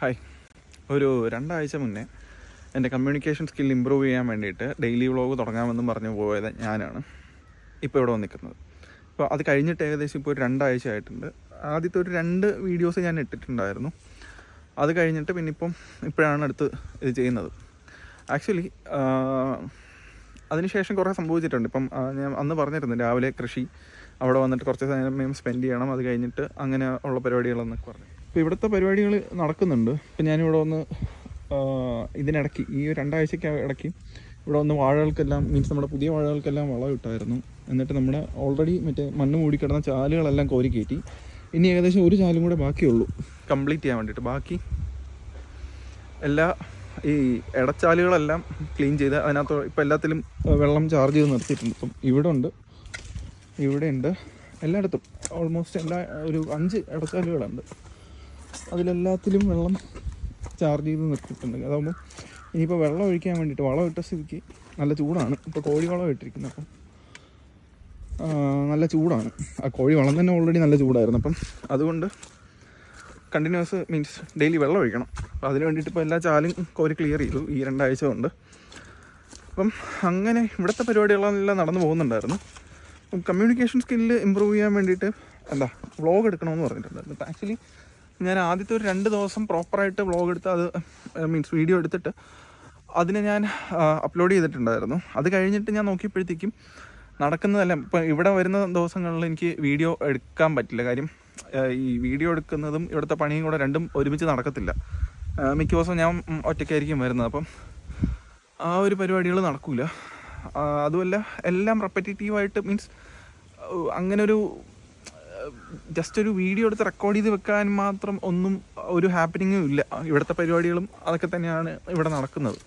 Hi ഒരു രണ്ടാഴ്ച മുന്നേ എന്റെ കമ്മ്യൂണിക്കേഷൻ സ്കിൽ ഇമ്പ്രൂവ് ചെയ്യാൻ വേണ്ടിയിട്ട് ഡെയിലി വ്ളോഗ് തുടങ്ങാമെന്നും പറഞ്ഞു പോയത് ഞാനാണ്. ഇപ്പോൾ ഇവിടെ വന്നിരിക്കുന്നത്. അപ്പോൾ അത് കഴിഞ്ഞിട്ട് ഏകദേശം ഇപ്പോൾ ഒരു രണ്ടാഴ്ച ആയിട്ടുണ്ട്. ആദ്യത്തെ ഒരു രണ്ട് വീഡിയോസ് ഞാൻ ഇട്ടിട്ടുണ്ടായിരുന്നു. അത് കഴിഞ്ഞിട്ട് പിന്നെ ഇപ്പം ഇപ്പോഴാണ് അടുത്ത് ഇത് ചെയ്യുന്നത്. ആക്ച്വലി അതിനുശേഷം കുറേ സംഭവിച്ചിട്ടുണ്ട്. ഇപ്പം ഞാൻ അന്ന് പറഞ്ഞിരുന്നു രാവിലെ കൃഷി അവിടെ വന്നിട്ട് കുറച്ച് സമയം സ്പെൻഡ് ചെയ്യണം. അത് കഴിഞ്ഞിട്ട് അങ്ങനെ ഉള്ള പരിപാടികളെന്നൊക്കെ പറഞ്ഞു. ഇപ്പോൾ ഇവിടുത്തെ പരിപാടികൾ നടക്കുന്നുണ്ട്. ഇപ്പം ഞാനിവിടെ വന്ന് ഇതിനിടയ്ക്ക് ഈ രണ്ടാഴ്ചയ്ക്ക് ഇടയ്ക്ക് ഇവിടെ വന്ന് വാഴകൾക്കെല്ലാം മീൻസ് നമ്മുടെ പുതിയ വാഴകൾക്കെല്ലാം വളം ഇട്ടായിരുന്നു. എന്നിട്ട് നമ്മുടെ ഓൾറെഡി മറ്റേ മണ്ണ് മൂടിക്കിടന്ന ചാലുകളെല്ലാം കോരി കയറ്റി. ഇനി ഏകദേശം ഒരു ചാലും കൂടെ ബാക്കിയുള്ളൂ. കംപ്ലീറ്റ് ചെയ്യാൻ വേണ്ടിയിട്ട്. ബാക്കി എല്ലാ ഈ ഇടച്ചാലുകളെല്ലാം ക്ലീൻ ചെയ്ത് അതിനകത്ത് ഇപ്പം എല്ലാത്തിലും വെള്ളം ചാർജ് ചെയ്ത് നിർത്തിയിട്ടുണ്ട്. ഇപ്പം ഇവിടെ ഉണ്ട് ഇവിടെ ഉണ്ട് എല്ലായിടത്തും. ഓൾമോസ്റ്റ് എല്ലാ ഒരു അഞ്ച് ഇടച്ചാലുകളുണ്ട്. അതിലെല്ലാത്തിലും വെള്ളം ചാർജ് ചെയ്ത് നിർത്തിയിട്ടുണ്ട്. അതാകുമ്പോൾ ഇനിയിപ്പോൾ വെള്ളം ഒഴിക്കാൻ വേണ്ടിയിട്ട് വളം ഇട്ട സ്ഥിതിക്ക് നല്ല ചൂടാണ്. ഇപ്പോൾ കോഴി വളം ഇട്ടിരിക്കുന്നത് അപ്പം. നല്ല ചൂടാണ്. ആ കോഴി വളം തന്നെ ഓൾറെഡി നല്ല ചൂടായിരുന്നു. അപ്പം അതുകൊണ്ട് കണ്ടിന്യൂസ് മീൻസ് ഡെയിലി വെള്ളം ഒഴിക്കണം. അപ്പോൾ അതിന് വേണ്ടിയിട്ട് ഇപ്പോൾ എല്ലാ ചാലും കോരി ക്ലിയർ ചെയ്തു ഈ രണ്ടാഴ്ച കൊണ്ട്. അപ്പം അങ്ങനെ ഇവിടുത്തെ പരിപാടികളെല്ലാം നടന്നു പോകുന്നുണ്ടായിരുന്നു. അപ്പം കമ്മ്യൂണിക്കേഷൻ സ്കില്ല് ഇമ്പ്രൂവ് ചെയ്യാൻ വേണ്ടിയിട്ട് എന്താ വ്ളോഗ് എടുക്കണമെന്ന് പറഞ്ഞിട്ടുണ്ടായിരുന്നു. ആക്ച്വലി ഞാൻ ആദ്യത്തെ ഒരു രണ്ട് ദിവസം പ്രോപ്പറായിട്ട് വ്ളോഗ് എടുത്ത് അത് മീൻസ് വീഡിയോ എടുത്തിട്ട് അതിനെ ഞാൻ അപ്ലോഡ് ചെയ്തിട്ടുണ്ടായിരുന്നു. അത് കഴിഞ്ഞിട്ട് ഞാൻ നോക്കിയപ്പോഴത്തേക്കും നടക്കുന്നതല്ല ഇപ്പം ഇവിടെ വരുന്ന ദിവസങ്ങളിൽ എനിക്ക് വീഡിയോ എടുക്കാൻ പറ്റില്ല. കാര്യം ഈ വീഡിയോ എടുക്കുന്നതും ഇവിടുത്തെ പണിയും കൂടെ രണ്ടും ഒരുമിച്ച് നടക്കത്തില്ല. മിക്ക ദിവസവും ഞാൻ ഒറ്റയ്ക്കായിരിക്കും വരുന്നത്. അപ്പം ആ ഒരു പരിപാടികൾ നടക്കില്ല അതുമല്ല എല്ലാം റെപ്പറ്റേറ്റീവായിട്ട് മീൻസ് അങ്ങനെ ഒരു ജസ്റ്റ് ഒരു വീഡിയോ എടുത്ത് റെക്കോർഡ് ചെയ്ത് വെക്കാൻ മാത്രം ഒന്നും ഒരു ഹാപ്പനിങ്ങും ഇല്ല. ഇവിടുത്തെ പരിപാടികളും അതൊക്കെ തന്നെയാണ് ഇവിടെ നടക്കുന്നത്.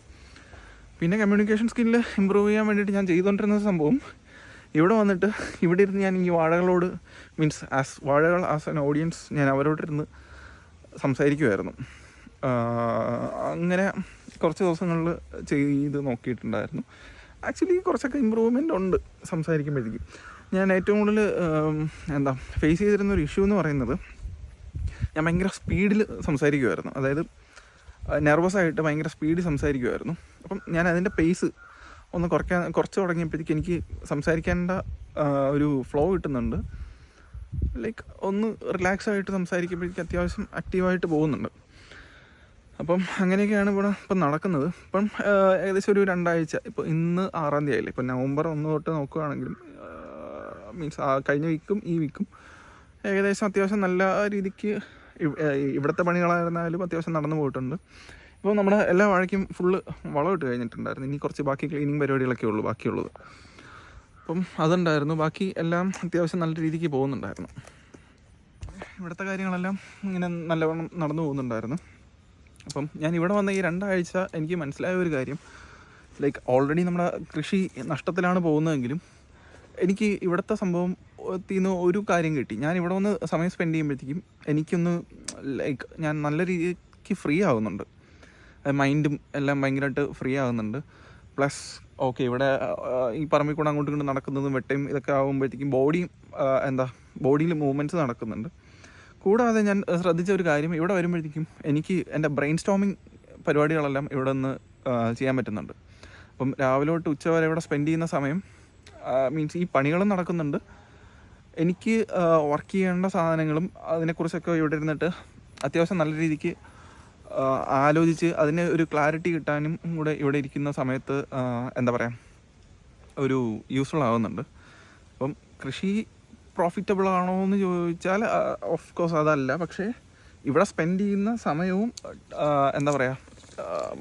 പിന്നെ കമ്മ്യൂണിക്കേഷൻ സ്കില്ല് ഇമ്പ്രൂവ് ചെയ്യാൻ വേണ്ടിയിട്ട് ഞാൻ ചെയ്തുകൊണ്ടിരുന്ന സംഭവം ഇവിടെ വന്നിട്ട് ഇവിടെ ഇരുന്ന് ഞാൻ ഈ വാഴകളോട് മീൻസ് ആസ് വാഴകൾ ആസ് എൻ ഓഡിയൻസ് ഞാൻ അവരോടിരുന്ന് സംസാരിക്കുമായിരുന്നു അങ്ങനെ കുറച്ച് ദിവസങ്ങളിൽ ചെയ്ത് നോക്കിയിട്ടുണ്ടായിരുന്നു. ആക്ച്വലി കുറച്ചൊക്കെ ഇമ്പ്രൂവ്മെന്റ് ഉണ്ട് സംസാരിക്കുമ്പോഴത്തേക്കും ഞാൻ ഏറ്റവും കൂടുതൽ എന്താ ഫേസ് ചെയ്തിരുന്ന ഒരു ഇഷ്യൂ എന്ന് പറയുന്നത് ഞാൻ ഭയങ്കര സ്പീഡിൽ സംസാരിക്കുമായിരുന്നു അതായത് നെർവസ് ആയിട്ട് ഭയങ്കര സ്പീഡിൽ സംസാരിക്കുമായിരുന്നു അപ്പം ഞാൻ അതിന്റെ പേസ് ഒന്ന് കുറയ്ക്കാൻ കുറച്ച് തുടങ്ങിയപ്പോഴത്തേക്ക് എനിക്ക് സംസാരിക്കേണ്ട ഒരു ഫ്ലോ കിട്ടുന്നുണ്ട്. ലൈക്ക് ഒന്ന് റിലാക്സ് ആയിട്ട് സംസാരിക്കുമ്പോഴേക്ക് അത്യാവശ്യം ആക്റ്റീവായിട്ട് പോകുന്നുണ്ട്. അപ്പം അങ്ങനെയൊക്കെയാണ് ഇവിടെ ഇപ്പം നടക്കുന്നത്. ഇപ്പം ഏകദേശം ഒരു രണ്ടാഴ്ച. ഇപ്പോൾ ഇന്ന് ആറാം തീയതി ആയില്ലേ? ഇപ്പം നവംബർ ഒന്ന് തൊട്ട് നോക്കുകയാണെങ്കിലും മീൻസ് കഴിഞ്ഞ വീക്കും ഈ വീക്കും ഏകദേശം അത്യാവശ്യം നല്ല രീതിക്ക് ഇവിടുത്തെ പണികളായിരുന്നാലും അത്യാവശ്യം നടന്നു പോയിട്ടുണ്ട്. ഇപ്പോൾ നമ്മുടെ എല്ലാ വാഴയ്ക്കും ഫുള്ള് വളമിട്ട് കഴിഞ്ഞിട്ടുണ്ടായിരുന്നു. ഇനി കുറച്ച് ബാക്കി ക്ലീനിങ് പരിപാടികളൊക്കെ ഉള്ളൂ ബാക്കിയുള്ളത്. അപ്പം അതുണ്ടായിരുന്നു. ബാക്കി എല്ലാം അത്യാവശ്യം നല്ല രീതിക്ക് പോകുന്നുണ്ടായിരുന്നു. ഇവിടുത്തെ കാര്യങ്ങളെല്ലാം ഇങ്ങനെ നല്ലവണ്ണം നടന്നു പോകുന്നുണ്ടായിരുന്നു. അപ്പം ഞാൻ ഇവിടെ വന്ന ഈ രണ്ടാഴ്ച എനിക്ക് മനസ്സിലായ ഒരു കാര്യം. ലൈക്ക് ഓൾറെഡി നമ്മുടെ കൃഷി നഷ്ടത്തിലാണ് പോകുന്നതെങ്കിലും എനിക്ക് ഇവിടുത്തെ സംഭവം നിന്ന് ഒരു കാര്യം കിട്ടി. ഞാൻ ഇവിടെ വന്ന് സമയം സ്പെൻഡ് ചെയ്യുമ്പോഴത്തേക്കും എനിക്കൊന്ന് ലൈക്ക് ഞാൻ നല്ല രീതിക്ക് ഫ്രീ ആവുന്നുണ്ട്. മൈൻഡും എല്ലാം ഭയങ്കരമായിട്ട് ഫ്രീ ആകുന്നുണ്ട് പ്ലസ് ഓക്കെ ഇവിടെ ഈ പറമ്പിൽ കൂടെ അങ്ങോട്ടും ഇങ്ങോട്ടും നടക്കുന്നതും വെട്ടയും ഇതൊക്കെ ആകുമ്പോഴത്തേക്കും ബോഡിയും എന്താ ബോഡിയിൽ മൂവ്മെന്റ്സ് നടക്കുന്നുണ്ട്. കൂടാതെ ഞാൻ ശ്രദ്ധിച്ച ഒരു കാര്യം ഇവിടെ വരുമ്പോഴത്തേക്കും എനിക്ക് എന്റെ ബ്രെയിൻ സ്റ്റോമിങ് പരിപാടികളെല്ലാം ഇവിടെ നിന്ന് ചെയ്യാൻ പറ്റുന്നുണ്ട്. അപ്പം രാവിലെ തൊട്ട് ഉച്ച വരെ ഇവിടെ സ്പെൻഡ് ചെയ്യുന്ന സമയം മീൻസ് ഈ പണികളും നടക്കുന്നുണ്ട്. എനിക്ക് വർക്ക് ചെയ്യേണ്ട സാധനങ്ങളും അതിനെക്കുറിച്ചൊക്കെ ഇവിടെ ഇരുന്നിട്ട് അത്യാവശ്യം നല്ല രീതിക്ക് ആലോചിച്ച് അതിന് ഒരു ക്ലാരിറ്റി കിട്ടാനും കൂടെ ഇവിടെ ഇരിക്കുന്ന സമയത്ത് എന്താ പറയുക ഒരു യൂസ്ഫുൾ ആവുന്നുണ്ട്. അപ്പം കൃഷി പ്രോഫിറ്റബിൾ ആണോ എന്ന് ചോദിച്ചാൽ ഓഫ് കോഴ്സ് അതല്ല. പക്ഷേ ഇവിടെ സ്പെൻഡ് ചെയ്യുന്ന സമയവും എന്താ പറയുക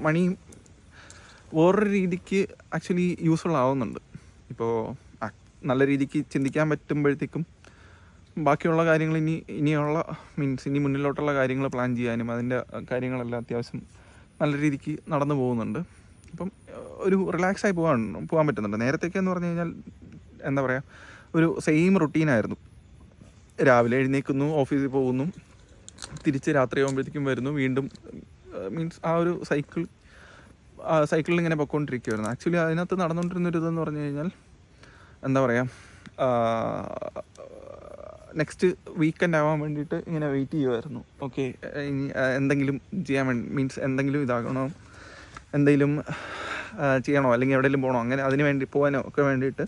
മണിയും വേറൊരു രീതിക്ക് ആക്ച്വലി യൂസ്ഫുൾ ആവുന്നുണ്ട്. ഇപ്പോൾ നല്ല രീതിക്ക് ചിന്തിക്കാൻ പറ്റുമ്പോഴത്തേക്കും ബാക്കിയുള്ള കാര്യങ്ങൾ ഇനി ഇനിയുള്ള മീൻസ് ഇനി മുന്നിലോട്ടുള്ള കാര്യങ്ങൾ പ്ലാൻ ചെയ്യാനും അതിന്റെ കാര്യങ്ങളെല്ലാം അത്യാവശ്യം നല്ല രീതിക്ക് നടന്നു പോകുന്നുണ്ട്. അപ്പം ഒരു റിലാക്സായി പോകാൻ പോകാൻ പറ്റുന്നുണ്ട്. നേരത്തേക്ക് എന്ന് പറഞ്ഞു കഴിഞ്ഞാൽ എന്താ പറയുക ഒരു സെയിം റുട്ടീനായിരുന്നു രാവിലെ എഴുന്നേക്കുന്നു ഓഫീസിൽ പോകുന്നു തിരിച്ച് രാത്രി ആകുമ്പോഴത്തേക്കും വരുന്നു വീണ്ടും മീൻസ് ആ ഒരു സൈക്കിൾ സൈക്കിളിൽ ഇങ്ങനെ പൊയ്ക്കൊണ്ടിരിക്കുമായിരുന്നു ആക്ച്വലി അതിനകത്ത് നടന്നുകൊണ്ടിരുന്ന ഒരു ഇതെന്ന് പറഞ്ഞു കഴിഞ്ഞാൽ എന്താ പറയുക നെക്സ്റ്റ് വീക്കെൻഡ് ആവാൻ വേണ്ടിയിട്ട് ഇങ്ങനെ വെയിറ്റ് ചെയ്യുമായിരുന്നു ഓക്കെ ഇനി എന്തെങ്കിലും ചെയ്യാൻ വേണ്ടി മീൻസ് എന്തെങ്കിലും ഇതാകണോ? എന്തെങ്കിലും ചെയ്യണോ? അല്ലെങ്കിൽ എവിടെയെങ്കിലും പോകണോ? അങ്ങനെ അതിന് വേണ്ടി പോകാനോ ഒക്കെ വേണ്ടിയിട്ട്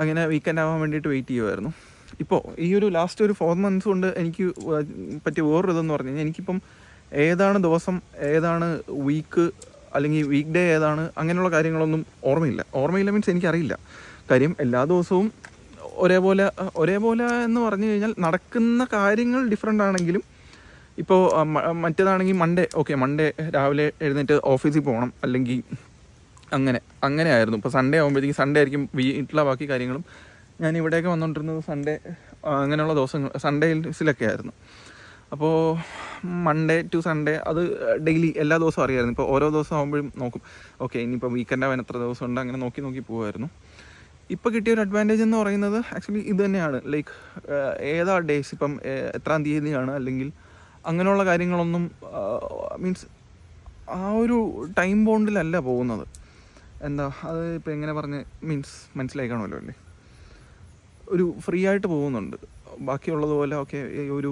അങ്ങനെ വീക്കെൻഡ് ആവാൻ വേണ്ടിയിട്ട് വെയിറ്റ് ചെയ്യുമായിരുന്നു ഇപ്പോൾ ഈ ഒരു ലാസ്റ്റ് ഒരു ഫോർ മന്ത്സ് കൊണ്ട് എനിക്ക് പറ്റിയ വേറൊരു ഇതെന്ന് പറഞ്ഞു കഴിഞ്ഞാൽ എനിക്കിപ്പം ഏതാണ് ദിവസം ഏതാണ് വീക്ക് അല്ലെങ്കിൽ വീക്ക് ഡേ ഏതാണ് അങ്ങനെയുള്ള കാര്യങ്ങളൊന്നും ഓർമ്മയില്ല. ഓർമ്മയില്ല മീൻസ് എനിക്കറിയില്ല. കാര്യം എല്ലാ ദിവസവും ഒരേപോലെ ഒരേപോലെ എന്ന് പറഞ്ഞു കഴിഞ്ഞാൽ നടക്കുന്ന കാര്യങ്ങൾ ഡിഫറെന്റ് ആണെങ്കിലും ഇപ്പോൾ മറ്റേതാണെങ്കിൽ മൺഡേ ഓക്കെ മൺഡേ രാവിലെ എഴുന്നേറ്റ് ഓഫീസിൽ പോകണം അല്ലെങ്കിൽ അങ്ങനെ അങ്ങനെ ആയിരുന്നു. ഇപ്പോൾ സൺഡേ ആകുമ്പോഴത്തേക്കും സൺഡേ ആയിരിക്കും വീട്ടിലെ ബാക്കി കാര്യങ്ങളും. ഞാൻ ഇവിടെയൊക്കെ വന്നുകൊണ്ടിരുന്നത് സൺഡേ അങ്ങനെയുള്ള ദിവസങ്ങൾ സൺഡേസിലൊക്കെ ആയിരുന്നു. അപ്പോൾ മൺഡേ ടു സൺഡേ അത് ഡെയിലി എല്ലാ ദിവസവും അറിയായിരുന്നു. ഇപ്പോൾ ഓരോ ദിവസം ആകുമ്പോഴും നോക്കും. ഓക്കെ ഇനിയിപ്പോൾ വീക്കെൻഡ് ആവാൻ എത്ര ദിവസം ഉണ്ട് അങ്ങനെ നോക്കി നോക്കി പോകുമായിരുന്നു ഇപ്പോൾ കിട്ടിയ ഒരു അഡ്വാന്റേജ് എന്ന് പറയുന്നത് ആക്ച്വലി ഇത് തന്നെയാണ്. ലൈക്ക് ഏതാ ഡേയ്സ് ഇപ്പം എത്ര തീയതിയാണ് അല്ലെങ്കിൽ അങ്ങനെയുള്ള കാര്യങ്ങളൊന്നും മീൻസ് ആ ഒരു ടൈം ബോണ്ടിലല്ല പോകുന്നത്. എന്താ അത് ഇപ്പം എങ്ങനെ പറഞ്ഞ് മീൻസ് മനസ്സിലായി അല്ലേ? ഒരു ഫ്രീ ആയിട്ട് പോകുന്നുണ്ട്. ബാക്കിയുള്ളതുപോലെ ഓക്കെ ഒരു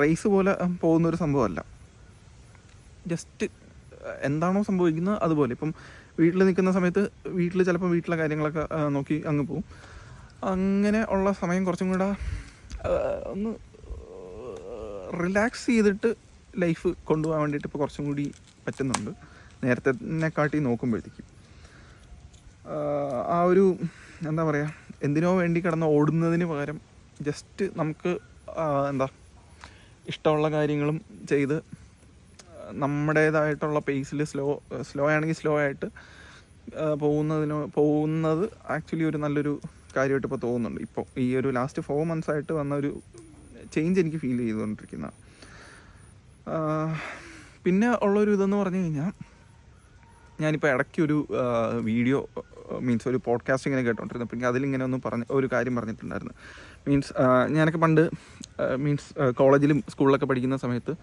റേസ് പോലെ പോകുന്നൊരു സംഭവമല്ല. ജസ്റ്റ് എന്താണോ സംഭവിക്കുന്നത് അതുപോലെ. ഇപ്പം വീട്ടിൽ നിൽക്കുന്ന സമയത്ത് വീട്ടിൽ ചിലപ്പോൾ വീട്ടിലെ കാര്യങ്ങളൊക്കെ നോക്കി അങ്ങ് പോവും. അങ്ങനെ ഉള്ള സമയം കുറച്ചും കൂടെ ഒന്ന് റിലാക്സ് ചെയ്തിട്ട് ലൈഫ് കൊണ്ടുപോകാൻ വേണ്ടിയിട്ട് ഇപ്പോൾ കുറച്ചും കൂടി പറ്റുന്നുണ്ട്. നേരത്തെ തന്നെ കാട്ടി നോക്കുമ്പോഴത്തേക്കും. ആ ഒരു എന്താ പറയുക എന്തിനോ വേണ്ടി കിടന്ന് ഓടുന്നതിന് പകരം ജസ്റ്റ് നമുക്ക് എന്താ ഇഷ്ടമുള്ള കാര്യങ്ങളും ചെയ്ത് നമ്മുടേതായിട്ടുള്ള പേസിൽ സ്ലോ സ്ലോ ആണെങ്കിൽ സ്ലോ ആയിട്ട് പോകുന്നതിന് പോകുന്നത് ആക്ച്വലി ഒരു നല്ലൊരു കാര്യമായിട്ട് ഇപ്പോൾ തോന്നുന്നുണ്ട്. ഇപ്പോൾ ഈ ഒരു ലാസ്റ്റ് ഫോർ മന്ത്സ് ആയിട്ട് വന്ന ഒരു ചേഞ്ച് എനിക്ക് ഫീൽ ചെയ്തുകൊണ്ടിരിക്കുന്ന പിന്നെ ഉള്ളൊരു ഇതെന്ന് പറഞ്ഞു കഴിഞ്ഞാൽ ഞാനിപ്പോൾ ഇടയ്ക്ക് ഒരു വീഡിയോ മീൻസ് ഒരു പോഡ്കാസ്റ്റ് ഇങ്ങനെ കേട്ടോണ്ടിരുന്നു പിന്നെ അതിലിങ്ങനെ ഒന്ന് പറഞ്ഞ ഒരു കാര്യം പറഞ്ഞിട്ടുണ്ടായിരുന്നു. മീൻസ് ഞാനൊക്കെ പണ്ട് മീൻസ് കോളേജിലും സ്കൂളിലൊക്കെ പഠിക്കുന്ന സമയത്ത്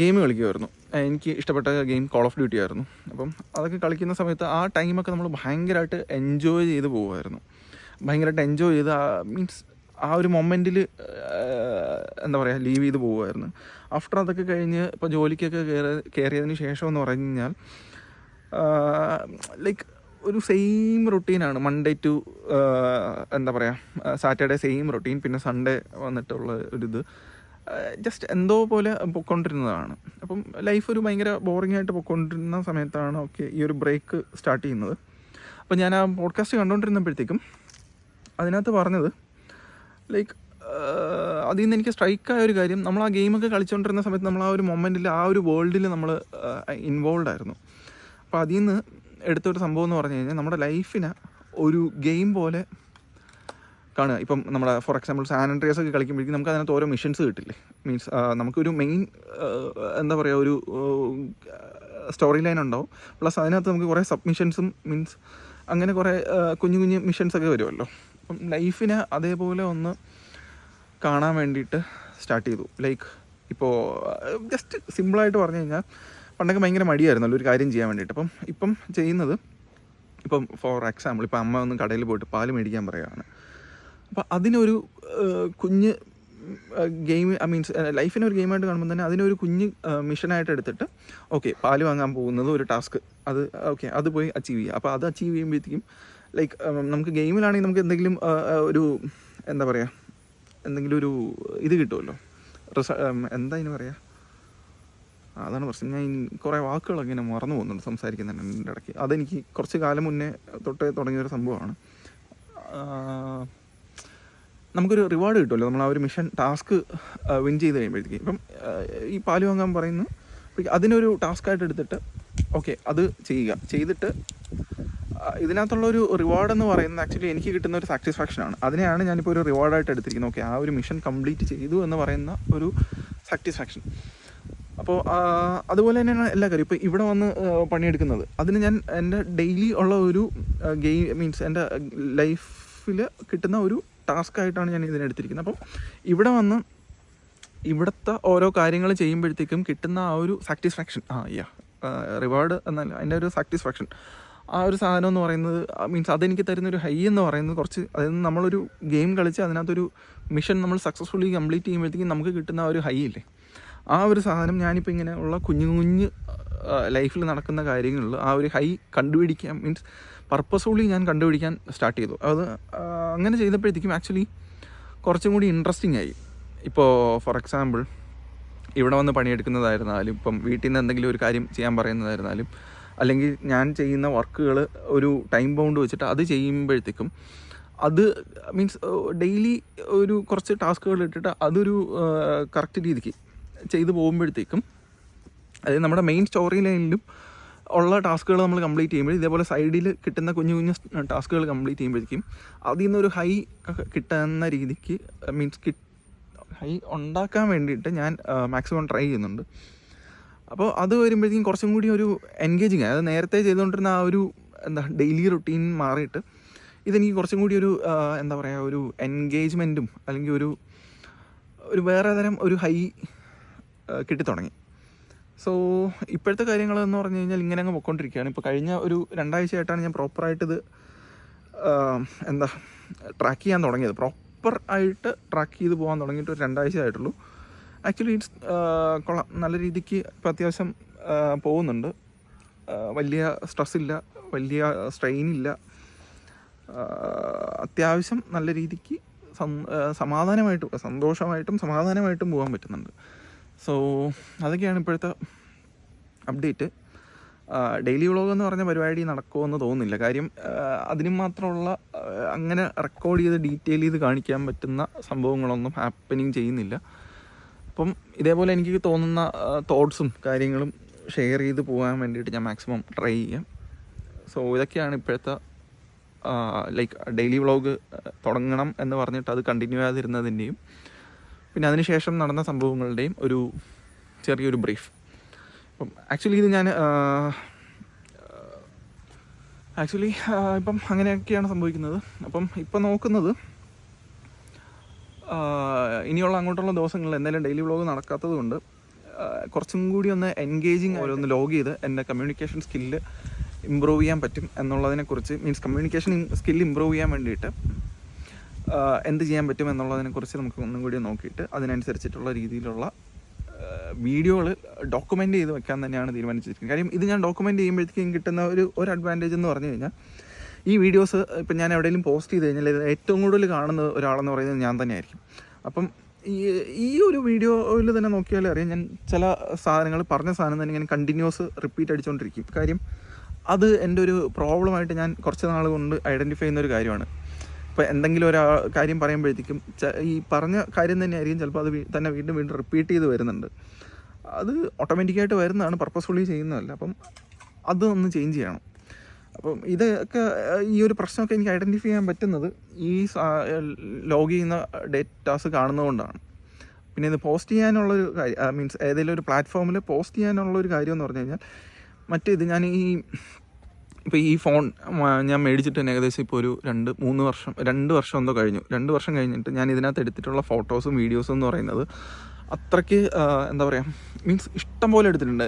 ഗെയിം കളിക്കുമായിരുന്നു. എനിക്ക് ഇഷ്ടപ്പെട്ട ഗെയിം കോൾ ഓഫ് ഡ്യൂട്ടി ആയിരുന്നു. അപ്പം അതൊക്കെ കളിക്കുന്ന സമയത്ത് ആ ടൈമൊക്കെ നമ്മൾ ഭയങ്കരമായിട്ട് എൻജോയ് ചെയ്ത് പോകുമായിരുന്നു. ഭയങ്കരമായിട്ട് എൻജോയ് ചെയ്ത് മീൻസ് ആ ഒരു മൊമെന്റിൽ എന്താ പറയുക ലീവ് ചെയ്ത് പോകുമായിരുന്നു. ആഫ്റ്റർ അതൊക്കെ കഴിഞ്ഞ് ഇപ്പോൾ ജോലിക്കൊക്കെ കയറി കയറിയതിന് ശേഷം എന്ന് പറഞ്ഞു കഴിഞ്ഞാൽ ലൈക്ക് ഒരു സെയിം റൊട്ടീനാണ് മൺഡേ ടു എന്താ പറയുക സാറ്റർഡേ സെയിം റൊട്ടീൻ പിന്നെ സൺഡേ വന്നിട്ടുള്ള ഒരിത് ജസ്റ്റ് എന്തോ പോലെ പൊയ്ക്കൊണ്ടിരുന്നതാണ് അപ്പം ലൈഫ് ഒരു ഭയങ്കര ബോറിംഗ് ആയിട്ട് പൊയ്ക്കൊണ്ടിരുന്ന സമയത്താണ് ഓക്കെ ഈ ഒരു ബ്രേക്ക് സ്റ്റാർട്ട് ചെയ്യുന്നത്. അപ്പോൾ ഞാൻ ആ പോഡ്കാസ്റ്റ് കണ്ടുകൊണ്ടിരുന്നപ്പോഴത്തേക്കും അതിനകത്ത് പറഞ്ഞത് ലൈക്ക് അതിൽ നിന്ന് എനിക്ക് സ്ട്രൈക്കായ ഒരു കാര്യം നമ്മൾ ആ ഗെയിമൊക്കെ കളിച്ചുകൊണ്ടിരുന്ന സമയത്ത് നമ്മൾ ആ ഒരു മൊമെന്റിൽ ആ ഒരു വേൾഡിൽ നമ്മൾ ഇൻവോൾവ് ആയിരുന്നു. അപ്പോൾ അതിൽ നിന്ന് എടുത്തൊരു സംഭവം എന്ന് പറഞ്ഞു കഴിഞ്ഞാൽ നമ്മുടെ ലൈഫിനെ ഒരു ഗെയിം പോലെ കാണുക ഇപ്പം നമ്മുടെ ഫോർ എക്സാമ്പിൾ സാൻ ആൻഡ്രിയസ് ഒക്കെ കളിക്കുമ്പോഴേക്കും നമുക്ക് അതിനകത്ത് ഓരോ മിഷൻസ് കിട്ടില്ലേ? മീൻസ് നമുക്കൊരു മെയിൻ എന്താ പറയുക ഒരു സ്റ്റോറി ലൈൻ ഉണ്ടാവും. പ്ലസ് അതിനകത്ത് നമുക്ക് കുറേ സബ്മിഷൻസും മീൻസ് അങ്ങനെ കുറേ കുഞ്ഞു കുഞ്ഞു മിഷൻസ് ഒക്കെ വരുമല്ലോ അപ്പം ലൈഫിനെ അതേപോലെ ഒന്ന് കാണാൻ വേണ്ടിയിട്ട് സ്റ്റാർട്ട് ചെയ്തു. ലൈക്ക് ഇപ്പോൾ ജസ്റ്റ് സിമ്പിളായിട്ട് പറഞ്ഞു കഴിഞ്ഞാൽ പണ്ടൊക്കെ ഭയങ്കര മടിയായിരുന്നല്ലോ ഒരു കാര്യം ചെയ്യാൻ വേണ്ടിയിട്ട്. അപ്പം ഇപ്പം ചെയ്യുന്നത് ഇപ്പം ഫോർ എക്സാമ്പിൾ ഇപ്പം അമ്മ ഒന്ന് കടയിൽ പോയിട്ട് പാൽ മേടിക്കാൻ പറയുകയാണ് അപ്പം അതിനൊരു കുഞ്ഞ് ഗെയിം ഐ മീൻസ് ലൈഫിനെ ഒരു ഗെയിമായിട്ട് കാണുമ്പോൾ തന്നെ അതിനൊരു കുഞ്ഞ് മിഷനായിട്ട് എടുത്തിട്ട് ഓക്കെ പാൽ വാങ്ങാൻ പോകുന്നത് ഒരു ടാസ്ക്. അത് ഓക്കെ അത് പോയി അച്ചീവ് ചെയ്യുക. അപ്പോൾ അത് അച്ചീവ് ചെയ്യുമ്പോഴത്തേക്കും ലൈക്ക് നമുക്ക് ഗെയിമിലാണെങ്കിൽ നമുക്ക് എന്തെങ്കിലും ഒരു എന്താ പറയുക എന്തെങ്കിലും ഒരു ഇത് കിട്ടുമല്ലോ. റിസ എന്താ ഇതിന് പറയുക അതാണ് പ്രശ്നം. ഞാൻ കുറേ വാക്കുകളൊക്കെ ഇങ്ങനെ മറന്നു പോകുന്നുണ്ട് സംസാരിക്കുന്നതിന്റെ ഇടയ്ക്ക്. അതെനിക്ക് കുറച്ച് കാലം മുന്നേ തൊട്ടേ തുടങ്ങിയൊരു സംഭവമാണ്. നമുക്കൊരു റിവാർഡ് കിട്ടുമല്ലോ. നമ്മൾ ആ ഒരു മിഷൻ ടാസ്ക് വിൻ ചെയ്ത് കഴിയുമ്പോഴത്തേക്ക്. ഇപ്പം ഈ പാൽ വാങ്ങാൻ പറയുന്നു അതിനൊരു ടാസ്ക്കായിട്ട് എടുത്തിട്ട് ഓക്കെ അത് ചെയ്യുക. ചെയ്തിട്ട് ഇതിനകത്തുള്ള ഒരു റിവാർഡ് എന്ന് പറയുന്നത് ആക്ച്വലി എനിക്ക് കിട്ടുന്ന ഒരു സാറ്റിസ്ഫാക്ഷനാണ് അതിനെയാണ് ഞാനിപ്പോൾ ഒരു റിവാർഡായിട്ട് എടുത്തിരിക്കുന്നത്. ഓക്കെ ആ ഒരു മിഷൻ കംപ്ലീറ്റ് ചെയ്തു എന്ന് പറയുന്ന ഒരു സാറ്റിസ്ഫാക്ഷൻ അപ്പോൾ അതുപോലെ തന്നെയാണ് എല്ലാ കാര്യം. ഇപ്പോൾ ഇവിടെ വന്ന് പണിയെടുക്കുന്നത്. അതിന് ഞാൻ എന്റെ ഡെയിലി ഉള്ള ഒരു ഗെയിം മീൻസ് എന്റെ ലൈഫിൽ കിട്ടുന്ന ഒരു ടാസ്ക് ആയിട്ടാണ് ഞാൻ ഇതിനെടുത്തിരിക്കുന്നത് അപ്പം ഇവിടെ വന്ന് ഇവിടുത്തെ ഓരോ കാര്യങ്ങൾ ചെയ്യുമ്പോഴത്തേക്കും കിട്ടുന്ന ആ ഒരു സാറ്റിസ്ഫാക്ഷൻ ആ യാ റിവാർഡ് എന്നല്ല അതിന്റെ ഒരു സാറ്റിസ്ഫാക്ഷൻ ആ ഒരു സാധനം എന്ന് പറയുന്നത് മീൻസ് അതെനിക്ക് തരുന്നൊരു ഹൈ എന്ന് പറയുന്നത് കുറച്ച് അതായത് നമ്മളൊരു ഗെയിം കളിച്ച് അതിനകത്തൊരു മിഷൻ നമ്മൾ സക്സസ്ഫുള്ളി കംപ്ലീറ്റ് ചെയ്യുമ്പോഴത്തേക്കും നമുക്ക് കിട്ടുന്ന ആ ഒരു ഹൈ ഇല്ലേ? ആ ഒരു സാധനം ഞാനിപ്പോൾ ഇങ്ങനെ ഉള്ള കുഞ്ഞു കുഞ്ഞ് ലൈഫിൽ നടക്കുന്ന കാര്യങ്ങളിൽ ആ ഒരു ഹൈ കണ്ടുപിടിക്കാൻ മീൻസ് പർപ്പസ്ഫുള്ളി ഞാൻ കണ്ടുപിടിക്കാൻ സ്റ്റാർട്ട് ചെയ്തു. അത് അങ്ങനെ ചെയ്തപ്പോഴത്തേക്കും ആക്ച്വലി കുറച്ചും കൂടി ഇൻട്രസ്റ്റിംഗ് ആയി. ഇപ്പോൾ ഫോർ എക്സാമ്പിൾ ഇവിടെ വന്ന് പണിയെടുക്കുന്നതായിരുന്നാലും ഇപ്പം വീട്ടിൽ നിന്ന് എന്തെങ്കിലും ഒരു കാര്യം ചെയ്യാൻ പറയുന്നതായിരുന്നാലും അല്ലെങ്കിൽ ഞാൻ ചെയ്യുന്ന വർക്കുകൾ ഒരു ടൈം ബൗണ്ട് വെച്ചിട്ട് അത് ചെയ്യുമ്പോഴത്തേക്കും അത് മീൻസ് ഡെയിലി ഒരു കുറച്ച് ടാസ്കുകൾ ഇട്ടിട്ട് അതൊരു കറക്റ്റ് രീതിക്ക് ചെയ്തു പോകുമ്പോഴത്തേക്കും അതായത് നമ്മുടെ മെയിൻ സ്റ്റോറി ലൈനിലും ഉള്ള ടാസ്കുകൾ നമ്മൾ കംപ്ലീറ്റ് ചെയ്യുമ്പോൾ ഇതേപോലെ സൈഡിൽ കിട്ടുന്ന കുഞ്ഞു കുഞ്ഞു ടാസ്കുകൾ കംപ്ലീറ്റ് ചെയ്യുമ്പോഴേക്കും അതിൽ നിന്നൊരു ഹൈ കിട്ടുന്ന രീതിക്ക് മീൻസ് കി ഹൈ ഉണ്ടാക്കാൻ വേണ്ടിയിട്ട് ഞാൻ മാക്സിമം ട്രൈ ചെയ്യുന്നുണ്ട്. അപ്പോൾ അത് വരുമ്പോഴത്തേക്കും കുറച്ചും കൂടി ഒരു എൻഗേജിങ് അത് നേരത്തെ ചെയ്തുകൊണ്ടിരുന്ന ആ ഒരു എന്താ ഡെയിലി റുട്ടീൻ മാറിയിട്ട് ഇതെനിക്ക് കുറച്ചും കൂടി ഒരു എന്താ പറയുക ഒരു എൻഗേജ്മെന്റും അല്ലെങ്കിൽ ഒരു ഒരു വേറെ തരം ഒരു ഹൈ കിട്ടിത്തുടങ്ങി. സോ ഇപ്പോഴത്തെ കാര്യങ്ങൾ എന്ന് പറഞ്ഞു കഴിഞ്ഞാൽ ഇങ്ങനെ അങ്ങ് പൊയ്ക്കൊണ്ടിരിക്കുകയാണ്. ഇപ്പോൾ കഴിഞ്ഞ ഒരു രണ്ടാഴ്ചയായിട്ടാണ് ഞാൻ പ്രോപ്പറായിട്ടിത് എന്താ ട്രാക്ക് ചെയ്യാൻ തുടങ്ങിയത്. പ്രോപ്പർ ആയിട്ട് ട്രാക്ക് ചെയ്ത് പോകാൻ തുടങ്ങിയിട്ട് ഒരു രണ്ടാഴ്ച ആയിട്ടുള്ളൂ ആക്ച്വലി ഇറ്റ്സ് കൊള്ളാം. നല്ല രീതിക്ക് ഇപ്പോൾ അത്യാവശ്യം പോകുന്നുണ്ട്. വലിയ സ്ട്രെസ് ഇല്ല വലിയ സ്ട്രെയിൻ ഇല്ല. അത്യാവശ്യം നല്ല രീതിക്ക് സമാധാനമായിട്ടും സന്തോഷമായിട്ടും സമാധാനമായിട്ടും പോകാൻ പറ്റുന്നുണ്ട്. സോ അതൊക്കെയാണ് ഇപ്പോഴത്തെ അപ്ഡേറ്റ് ഡെയിലി വ്ളോഗ് എന്ന് പറഞ്ഞ പരിപാടി നടക്കുമെന്ന് തോന്നുന്നില്ല. കാര്യം അതിന് മാത്രമുള്ള അങ്ങനെ റെക്കോർഡ് ചെയ്ത് ഡീറ്റെയിൽ ചെയ്ത് കാണിക്കാൻ പറ്റുന്ന സംഭവങ്ങളൊന്നും ഹാപ്പനിങ് ചെയ്യുന്നില്ല. അപ്പം ഇതേപോലെ എനിക്ക് തോന്നുന്ന തോട്ട്സും കാര്യങ്ങളും ഷെയർ ചെയ്ത് പോകാൻ വേണ്ടിയിട്ട് ഞാൻ മാക്സിമം ട്രൈ ചെയ്യാം. സോ ഇതൊക്കെയാണ് ഇപ്പോഴത്തെ ലൈക്ക് ഡെയിലി വ്ളോഗ് തുടങ്ങണം എന്ന് പറഞ്ഞിട്ട് അത് കണ്ടിന്യൂ ചെയ്യാതിരുന്നതിന്റെയും പിന്നെ അതിനുശേഷം നടന്ന സംഭവങ്ങളുടെയും ഒരു ചെറിയൊരു ബ്രീഫ് അപ്പം ആക്ച്വലി ഇത് ഞാൻ ആക്ച്വലി ഇപ്പം അങ്ങനെയൊക്കെയാണ് സംഭവിക്കുന്നത്. അപ്പം ഇപ്പം നോക്കുന്നത് ഇനിയുള്ള അങ്ങോട്ടുള്ള ദിവസങ്ങളിൽ എന്തായാലും ഡെയിലി വ്ളോഗ് നടക്കാത്തത് കൊണ്ട് കുറച്ചും കൂടി ഒന്ന് എൻഗേജിങ് ഓരോന്ന് ലോഗ് ചെയ്ത് എന്റെ കമ്മ്യൂണിക്കേഷൻ സ്കില്ല് ഇമ്പ്രൂവ് ചെയ്യാൻ പറ്റും എന്നുള്ളതിനെക്കുറിച്ച് മീൻസ് കമ്മ്യൂണിക്കേഷൻ സ്കില്ല് ഇമ്പ്രൂവ് ചെയ്യാൻ വേണ്ടിയിട്ട് എന്ത് ചെയ്യാൻ പറ്റും എന്നുള്ളതിനെക്കുറിച്ച് നമുക്ക് ഒന്നും കൂടി നോക്കിയിട്ട് അതിനനുസരിച്ചിട്ടുള്ള രീതിയിലുള്ള വീഡിയോകൾ ഡോക്യുമെന്റ് ചെയ്ത് വെക്കാൻ തന്നെയാണ് തീരുമാനിച്ചിരിക്കുന്നത്. കാര്യം ഇത് ഞാൻ ഡോക്യുമെന്റ് ചെയ്യുമ്പോഴത്തേക്കും കിട്ടുന്ന ഒരു ഒരു അഡ്വാന്റേജ് എന്ന് പറഞ്ഞു കഴിഞ്ഞാൽ ഈ വീഡിയോസ് ഇപ്പം ഞാൻ എവിടെയെങ്കിലും പോസ്റ്റ് ചെയ്ത് കഴിഞ്ഞാൽ ഏറ്റവും കൂടുതൽ കാണുന്ന ഒരാളെന്ന് പറയുന്നത് ഞാൻ തന്നെയായിരിക്കും. അപ്പം ഈ ഈ ഒരു വീഡിയോയിൽ തന്നെ നോക്കിയാൽ അറിയാം ഞാൻ ചില സാധനങ്ങൾ പറഞ്ഞ സാധനം തന്നെ ഇങ്ങനെ കണ്ടിന്യൂസ് റിപ്പീറ്റ് അടിച്ചുകൊണ്ടിരിക്കും കാര്യം അത് എന്റെ ഒരു പ്രോബ്ലമായിട്ട് ഞാൻ കുറച്ച് നാൾ കൊണ്ട് ഐഡന്റിഫൈ ചെയ്യുന്ന ഒരു കാര്യമാണ്. ഇപ്പോൾ എന്തെങ്കിലും ഒരു കാര്യം പറയുമ്പോഴത്തേക്കും ഈ പറഞ്ഞ കാര്യം തന്നെയായിരിക്കും ചിലപ്പോൾ അത് തന്നെ വീണ്ടും വീണ്ടും റിപ്പീറ്റ് ചെയ്ത് വരുന്നുണ്ട്. അത് ഓട്ടോമാറ്റിക്കായിട്ട് വരുന്നതാണ് പർപ്പസ്ഫുള്ളി ചെയ്യുന്നതല്ല. അപ്പം അത് ഒന്ന് ചേഞ്ച് ചെയ്യണം. അപ്പം ഇതൊക്കെ ഈ ഒരു പ്രശ്നമൊക്കെ എനിക്ക് ഐഡന്റിഫൈ ചെയ്യാൻ പറ്റുന്നത് ഈ ലോഗ് ചെയ്യുന്ന ഡേറ്റാസ് കാണുന്നതുകൊണ്ടാണ്. പിന്നെ ഇത് പോസ്റ്റ് ചെയ്യാനുള്ളൊരു കാര്യം മീൻസ് ഏതെങ്കിലും ഒരു പ്ലാറ്റ്ഫോമിൽ പോസ്റ്റ് ചെയ്യാനുള്ളൊരു കാര്യം എന്ന് പറഞ്ഞു കഴിഞ്ഞാൽ മറ്റേത് ഞാൻ ഈ ഇപ്പോൾ ഈ ഫോൺ ഞാൻ മേടിച്ചിട്ട് തന്നെ ഏകദേശം ഇപ്പോൾ ഒരു രണ്ട് മൂന്ന് വർഷം രണ്ട് വർഷം എന്തോ കഴിഞ്ഞു. രണ്ട് വർഷം കഴിഞ്ഞിട്ട് ഞാൻ ഇതിനകത്ത് എടുത്തിട്ടുള്ള ഫോട്ടോസും വീഡിയോസും എന്ന് പറയുന്നത് അത്രയ്ക്ക് എന്താ പറയുക മീൻസ് ഇഷ്ടം പോലെ എടുത്തിട്ടുണ്ട്.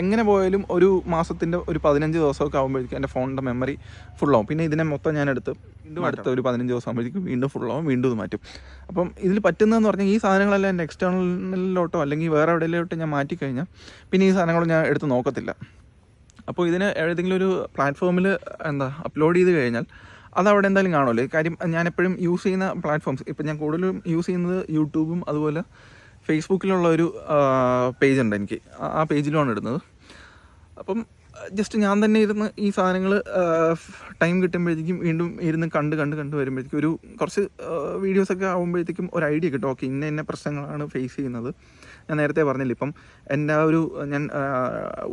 എങ്ങനെ പോയാലും ഒരു മാസത്തിന്റെ ഒരു പതിനഞ്ച് ദിവസമൊക്കെ ആകുമ്പോഴേക്കും എന്റെ ഫോണിന്റെ മെമ്മറി ഫുള്ളാവും. പിന്നെ ഇതിനെ മൊത്തം ഞാൻ എടുത്ത് വീണ്ടും അടുത്ത ഒരു പതിനഞ്ച് ദിവസം ആകുമ്പോഴേക്കും വീണ്ടും ഫുള്ളാവും വീണ്ടും ഇത് മാറ്റും. അപ്പം ഇതിൽ പറ്റുന്നതെന്ന് പറഞ്ഞാൽ ഈ സാധനങ്ങളെല്ലാം എന്റെ എക്സ്റ്റേണലിലോട്ടോ അല്ലെങ്കിൽ വേറെ എവിടെയിലോട്ടോ ഞാൻ മാറ്റിക്കഴിഞ്ഞാൽ പിന്നെ ഈ സാധനങ്ങൾ ഞാൻ എടുത്ത് നോക്കത്തില്ല. അപ്പോൾ ഇതിന് ഏതെങ്കിലും ഒരു പ്ലാറ്റ്ഫോമിൽ എന്താ അപ്ലോഡ് ചെയ്ത് കഴിഞ്ഞാൽ അത് അവിടെ എന്തായാലും കാണുമല്ലോ. കാര്യം ഞാൻ എപ്പോഴും യൂസ് ചെയ്യുന്ന പ്ലാറ്റ്ഫോംസ് ഇപ്പം ഞാൻ കൂടുതലും യൂസ് ചെയ്യുന്നത് യൂട്യൂബും അതുപോലെ ഫേസ്ബുക്കിലുള്ള ഒരു പേജ് ഉണ്ട് എനിക്ക്. ആ പേജിലുമാണ് ഇടുന്നത്. അപ്പം ജസ്റ്റ് ഞാൻ തന്നെ ഇരുന്ന് ഈ സാധനങ്ങൾ ടൈം കിട്ടുമ്പോഴത്തേക്കും വീണ്ടും ഇരുന്ന് കണ്ട് കണ്ട് കണ്ട് വരുമ്പോഴത്തേക്കും ഒരു കുറച്ച് വീഡിയോസൊക്കെ ആകുമ്പോഴത്തേക്കും ഒരു ഐഡിയ കിട്ടും. ഓക്കെ ഇന്ന ഇന്ന പ്രശ്നങ്ങളാണ് ഫേസ് ചെയ്യുന്നത്. ഞാൻ നേരത്തെ പറഞ്ഞില്ല ഇപ്പം എന്റെ ആ ഒരു ഞാൻ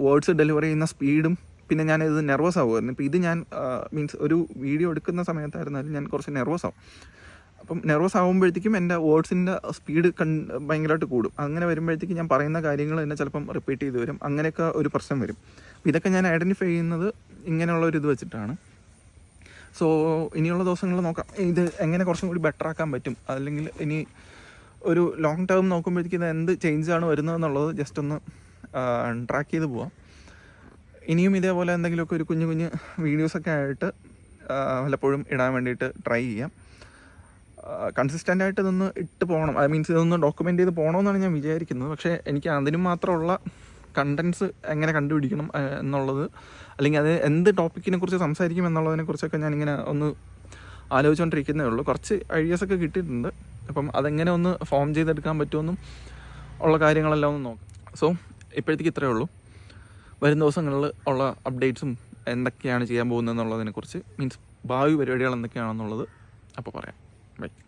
വേർഡ്സ് ഡെലിവറി ചെയ്യുന്ന സ്പീഡും പിന്നെ ഞാൻ ഇത് നെർവസ് ആവുമായിരുന്നു. ഇപ്പം ഇത് ഞാൻ മീൻസ് ഒരു വീഡിയോ എടുക്കുന്ന സമയത്തായിരുന്നാലും ഞാൻ കുറച്ച് നെർവസ് ആവും. അപ്പം നെർവസ് ആകുമ്പോഴത്തേക്കും എന്റെ വേർഡ്സിന്റെ സ്പീഡ് കൺ ഭയങ്കരമായിട്ട് കൂടും. അങ്ങനെ വരുമ്പോഴത്തേക്കും ഞാൻ പറയുന്ന കാര്യങ്ങൾ തന്നെ ചിലപ്പം റിപ്പീറ്റ് ചെയ്ത് വരും. അങ്ങനെയൊക്കെ ഒരു പ്രശ്നം വരും. ഇതൊക്കെ ഞാൻ ഐഡന്റിഫൈ ചെയ്യുന്നത് ഇങ്ങനെയുള്ള ഒരു ഇത് വെച്ചിട്ടാണ്. സോ ഇനിയുള്ള ദിവസങ്ങൾ നോക്കാം. ഇത് എങ്ങനെ കുറച്ചും കൂടി ബെറ്റർ ആക്കാൻ പറ്റും? അല്ലെങ്കിൽ ഇനി ഒരു ലോങ് ടേം നോക്കുമ്പോഴത്തേക്കും ഇത് എന്ത് ചേഞ്ച് ആണ് വരുന്നതെന്നുള്ളത് ജസ്റ്റ് ഒന്ന് ട്രാക്ക് ചെയ്ത് പോവാം. ഇനിയും ഇതേപോലെ എന്തെങ്കിലുമൊക്കെ ഒരു കുഞ്ഞു കുഞ്ഞ് വീഡിയോസൊക്കെ ആയിട്ട് വല്ലപ്പോഴും ഇടാൻ വേണ്ടിയിട്ട് ട്രൈ ചെയ്യാം. കൺസിസ്റ്റന്റ് ആയിട്ട് ഇതൊന്ന് ഇട്ട് പോകണം. ഐ മീൻസ് ഇതൊന്ന് ഡോക്യുമെന്റ് ചെയ്ത് പോകണമെന്നാണ് ഞാൻ വിചാരിക്കുന്നത്. പക്ഷേ എനിക്ക് അതിനും മാത്രമുള്ള കണ്ടൻസ് എങ്ങനെ കണ്ടുപിടിക്കണം എന്നുള്ളത് അല്ലെങ്കിൽ അത് എന്ത് ടോപ്പിക്കിനെ കുറിച്ച് സംസാരിക്കും എന്നുള്ളതിനെ കുറിച്ചൊക്കെ ഞാനിങ്ങനെ ഒന്ന് ആലോചിച്ചുകൊണ്ടിരിക്കുന്നേ ഉള്ളൂ. കുറച്ച് ഐഡിയാസ് ഒക്കെ കിട്ടിയിട്ടുണ്ട്. അപ്പം അതെങ്ങനെ ഒന്ന് ഫോം ചെയ്തെടുക്കാൻ പറ്റുമെന്നും ഉള്ള കാര്യങ്ങളെല്ലാം ഒന്ന് നോക്കാം. സോ ഇപ്പോഴത്തേക്ക് ഇത്രയേ ഉള്ളൂ. വരും ദിവസങ്ങളിൽ ഉള്ള അപ്ഡേറ്റ്സും എന്തൊക്കെയാണ് ചെയ്യാൻ പോകുന്നത് എന്നുള്ളതിനെക്കുറിച്ച് മീൻസ് ഭാവി പരിപാടികൾ എന്തൊക്കെയാണെന്നുള്ളത് അപ്പോൾ പറയാം. Bye.